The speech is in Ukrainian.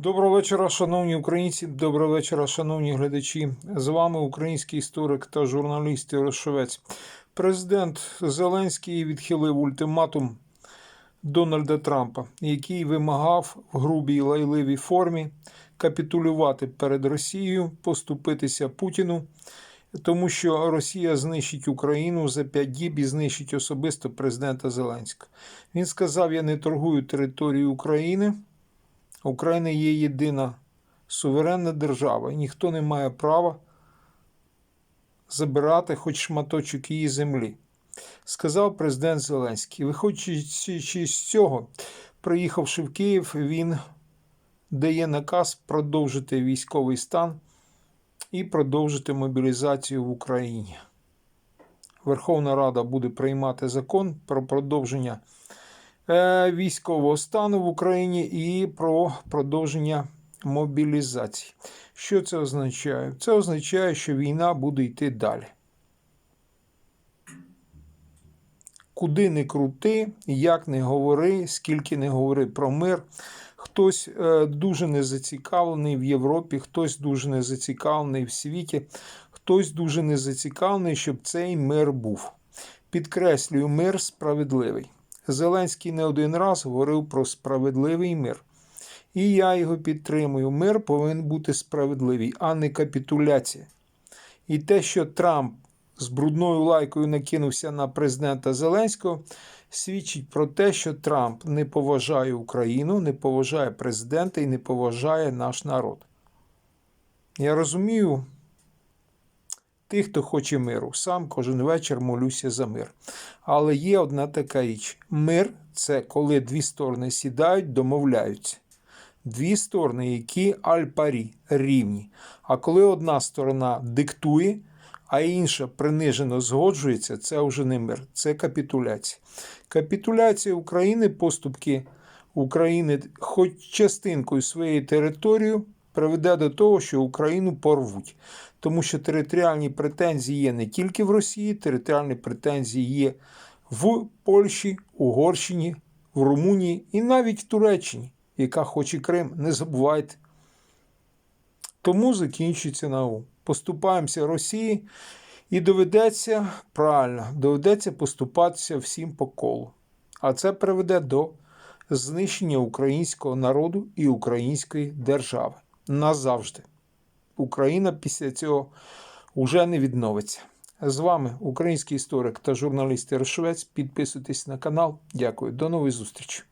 Доброго вечора, шановні українці. Доброго вечора, шановні глядачі. З вами український історик та журналіст Ярошовець. Президент Зеленський відхилив ультиматум Дональда Трампа, який вимагав в грубій лайливій формі капітулювати перед Росією, поступитися Путіну, тому що Росія знищить Україну за п'ять діб і знищить особисто президента Зеленського. Він сказав: Я не торгую територією України. Україна є єдина суверенна держава, і ніхто не має права забирати хоч шматочок її землі, сказав президент Зеленський. Виходячи з цього, приїхавши в Київ, він дає наказ продовжити військовий стан і продовжити мобілізацію в Україні. Верховна Рада буде приймати закон про продовження військового стану в Україні і про продовження мобілізації. Що це означає? Це означає, що війна буде йти далі. Куди не крути, як не говори, скільки не говори про мир. Хтось е, дуже не зацікавлений в Європі, хтось дуже не зацікавлений в світі, хтось дуже не зацікавлений, щоб цей мир був. Підкреслюю, мир справедливий. Зеленський не один раз говорив про справедливий мир. І я його підтримую. Мир повинен бути справедливий, а не капітуляція. І те, що Трамп з брудною лайкою накинувся на президента Зеленського, свідчить про те, що Трамп не поважає Україну, не поважає президента і не поважає наш народ. Я розумію тих, хто хоче миру. Сам кожен вечір молюся за мир. Але є одна така річ: мир це коли дві сторони сідають, домовляються. Дві сторони, які аль-парі рівні. А коли одна сторона диктує, а інша принижено згоджується, це вже не мир, це капітуляція. Капітуляція України, поступки України, хоч частинкою своєї території, приведе до того, що Україну порвуть. Тому що територіальні претензії є не тільки в Росії, територіальні претензії є в Польщі, Угорщині, в Румунії і навіть в Туреччині, яка хоче Крим. Не забувайте. Тому закінчується НАУ. Поступаємося Росії і доведеться правильно, доведеться поступатися всім по колу. А це приведе до знищення українського народу і української держави назавжди. Україна після цього вже не відновиться. З вами український історик та журналіст Ярошовець. Підписуйтесь на канал. Дякую. До нової зустрічі.